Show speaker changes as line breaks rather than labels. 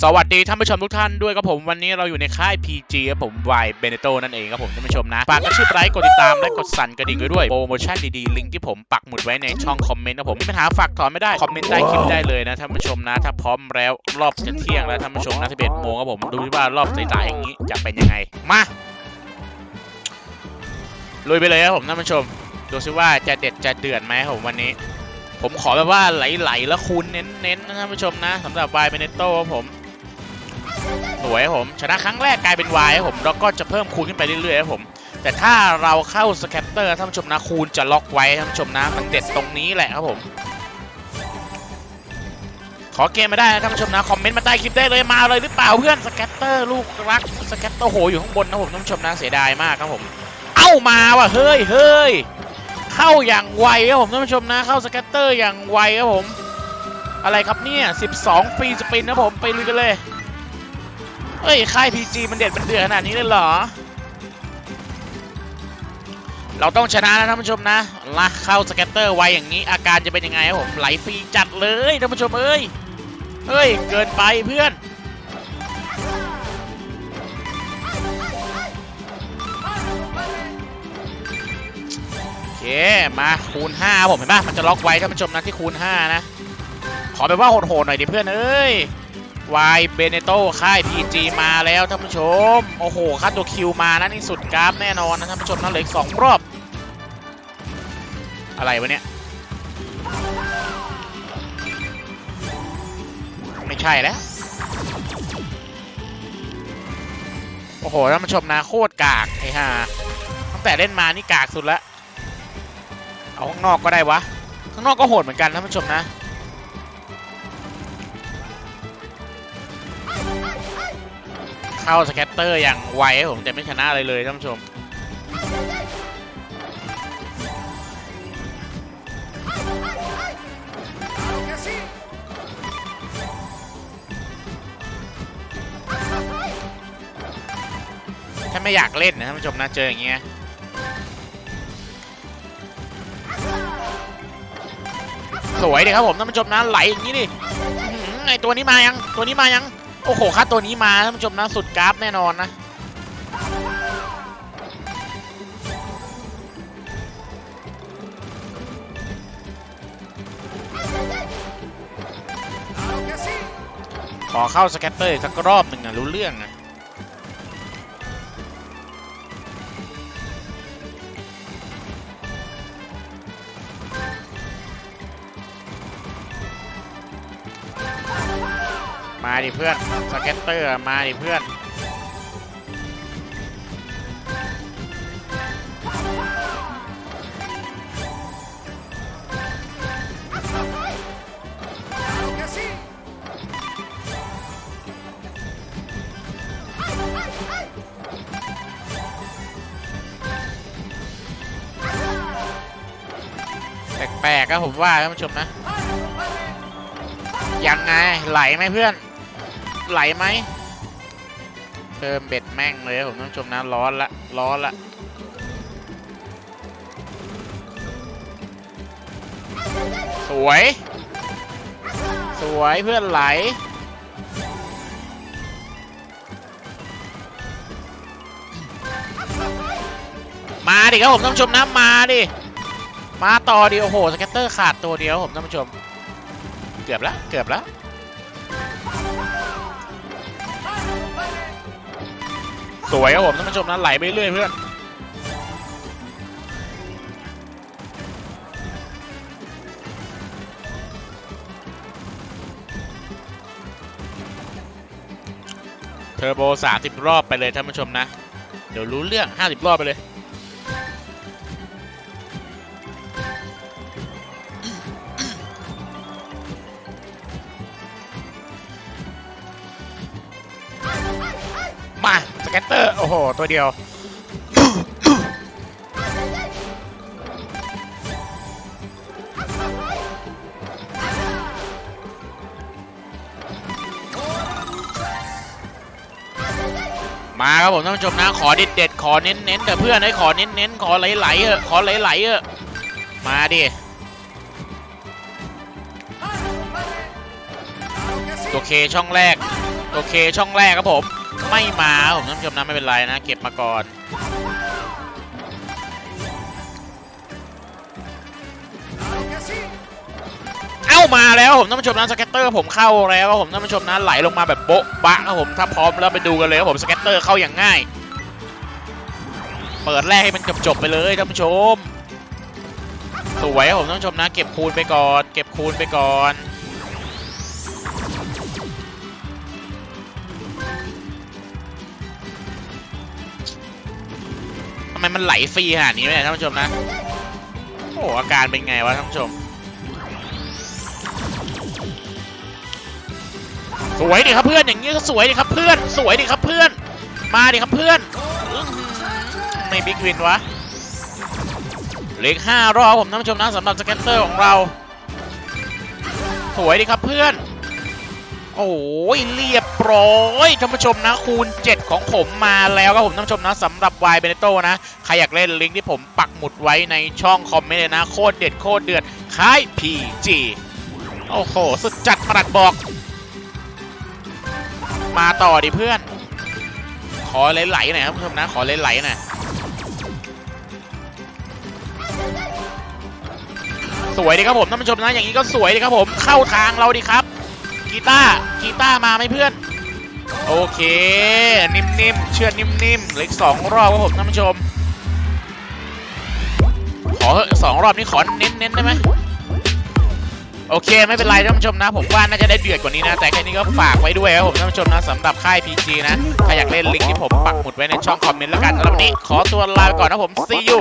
สวัสดีท่านผู้ชมทุกท่านด้วยครับผมวันนี้เราอยู่ในค่าย PG ครับผมวายเบเนโตนั่นเองครับผมท่านผู้ชมนะฝากกระชืบไลค์กดติดตามและกดสั่นกระดิ่งไว้ด้วยโปรโมชั่นดีๆลิงก์ที่ผมปักหมุดไว้ในช่องคอมเมนต์ครับผมมีปัญหาฝากถอนไม่ได้คอมเมนต์ใต้คลิปได้เลยนะท่านผู้ชมนะถ้าพร้อมแล้วรอบจะเที่ยงแล้วท่านผู้ชมนะ11โมงครับผมดูที่ว่ารอบสายๆอย่างนี้จะเป็นยังไงมาลุยไปเลยครับผมท่านผู้ชมดูซิว่าจะเด็ดจะเดือดไหมครับผมวันนี้ ผมขอแบบว่าไหลๆแล้วคูณเน้นๆนะท่านผู้ชมนะสำหรับวายเบเนโตครับผม สวยครับผมชนะครั้งแรกกลายเป็น Y ครับผมแล้วก็จะเพิ่มคูณขึ้นไปเรื่อยๆครับผม แต่ถ้าเราเข้าสแคตเตอร์ท่านผู้ชมนะคูณจะล็อกไว้ท่านผู้ชมนะมันเด็ดตรงนี้แหละครับผมขอเกมมาได้นะท่านผู้ชมนะคอมเมนต์มาใต้คลิปได้เลยมาเลยหรือเปล่าเพื่อนสแคตเตอร์ลูกรักสแคตเตอร์โหอยู่ข้างบนนะผมท่านผู้ชมนะเสียดายมากครับผม เอ้ามาว่ะเฮ้ยเฮ้ยเข้าอย่างไวครับผมท่านผู้ชมนะเข้าสแคตเตอร์อย่างไวครับผม อะไรครับเนี่ย 12 ฟรีสปินนะผมไปลุยกันเลย เฮ้ย ค่าย PG มันเด็ดมันเดือดขนาดนี้เลยเหรอ เราต้องชนะนะท่านผู้ชมนะละเข้าสแกตเตอร์ไวอย่างนี้ อาการจะเป็นยังไงครับผมไหลฟรีจัดเลยท่านผู้ชมเอ้ย เฮ้ย เกินไปเพื่อนเคมาคูณ5ผมเห็นปะมันจะล็อกไว้ท่านผู้ชมนะที่คูณ5นะ ขอแบบว่าโหดๆหน่อยดิเพื่อนเอ้ย วายเบเนโตค่าย PG มาแล้วท่านผู้ชม โอ้โหค่าตัวคิวมานะนี่สุดกราฟแน่นอนนะท่านผู้ชมนะเหลืออีกสองรอบ อะไรวะเนี่ย ไม่ใช่แล้ว โอ้โหท่านผู้ชมนะโคตรกากไอ้ห่าตั้งแต่เล่นมานี่กากสุดละเอาข้างนอกก็ได้วะ ข้างนอกก็โหดเหมือนกันท่านผู้ชมนะ เข้าสแกตเตอร์อย่างไวผมแต่ไม่ชนะอะไรเลยท่านผู้ชมถ้าไม่อยากเล่นนะท่านผู้ชมนะเจออย่างเงี้ยสวยเลยครับผมท่านผู้ชมนะไหลอย่างนี้ดิอื้อหือไอตัวนี้มายังตัวนี้มายัง โอ้โหค่าตัวนี้มาท่านผู้ชมนะสุดกราฟแน่นอนนะขอเข้าสแกตเตอร์สักรอบหนึ่งนะรู้เรื่องนะ มาดิเพื่อนสแกตเตอร์ มาดิเพื่อน แปลกๆครับผมว่าท่านผู้ชมนะ ยังไง ไหลไหมเพื่อน ไหลไหมเพิ่มเบ็ดแม่งเลยผมท่านผู้ชมนะร้อนละร้อนละสวย สวยเพื่อนไหลมาดิครับผมท่านผู้ชมนะมาดิ มาต่อดิโอ้โหสแกตเตอร์ขาดตัวเดียวผมท่านผู้ชม เกือบแล้วเกือบแล้ว สวยครับผมท่านผู้ชมนะไหลไปเรื่อยเพื่อนเทอร์โบ 30 รอบไปเลยท่านผู้ชมนะ เดี๋ยวรู้เรื่อง 50 รอบไปเลย แกตเตอร์ โอ้โห ตัวเดียว มาครับผมท่านผู้ชมนะ ขอเด็ดเด็ดขอเน้นเน้นแต่เพื่อนให้ขอเน้นเน้นขอไหลไหลๆเออขอไหลไหลๆเออมาดิตัวเคช่องแรกโอเคช่องแรกครับผม ไม่มาผมท่านผู้ชมนะไม่เป็นไรนะ เก็บมาก่อนเอ้ามาแล้วผมท่านผู้ชมนะสเก็ตเตอร์ผมเข้าแล้วผมท่านผู้ชมนะไหลลงมาแบบโบ๊ะบะครับผมถ้าพร้อมแล้วไปดูกันเลยครับผมสเก็ตเตอร์เข้าอย่างง่าย เปิดแรกให้มันจบจบๆไปเลยท่านผู้ชมสวยครับผมท่านผู้ชมนะ เก็บคูณไปก่อน เก็บคูณไปก่อน ไมมันไหลฟรีขนาดนี้เนี่ยท่านผู้ชมนะ โอ้อาการเป็นไงวะท่านผู้ชม สวยดิครับเพื่อนอย่างนี้ก็สวยดิครับเพื่อน สวยดิครับเพื่อน มาดิครับเพื่อน ไม่บิ๊กวินวะเหลืออกห้ารอบผมท่านผู้ชมนะสำหรับสเก็ตเตอร์ของเรา สวยดิครับเพื่อน โอ้ยเรียบร้อยท่านผู้ชมนะคูณ 7 ของผมมาแล้วครับผมท่านผู้ชมนะสำหรับวายเบเนโตนะใครอยากเล่นลิงก์ที่ผมปักหมุดไว้ในช่องคอมเมนต์เลยนะ โคตรเด็ดโคตรเดือดค่าย PG โอ้โห สุดจัดประหลัดบอก มาต่อดิเพื่อน ขอไหลๆหน่อยครับท่านผู้ชมนะ ขอไหลๆหน่อยสวยดีครับผมท่านผู้ชมนะอย่างนี้ก็สวยดีครับผมเข้าทางเราดิครับ กีตาร์กีตาร์มาไหมเพื่อน โอเค นิ่มๆ เชื่อดนิ่มๆเหลืออีกสองรอบครับผมท่านผู้ชม ขอสองรอบนี้ขอเน้นๆได้ไหมโอเค ไม่เป็นไรท่านผู้ชมนะ ผมว่าน่าจะได้เดือดกว่านี้นะ แต่แค่นี้ก็ฝากไว้ด้วยครับผมท่านผู้ชมนะสำหรับค่าย PG นะใครอยากเล่นลิงก์ที่ผมปักหมุดไว้ในช่องคอมเมนต์แล้วกันสำหรับวันนี้ขอตัวลาไปก่อนนะผม see you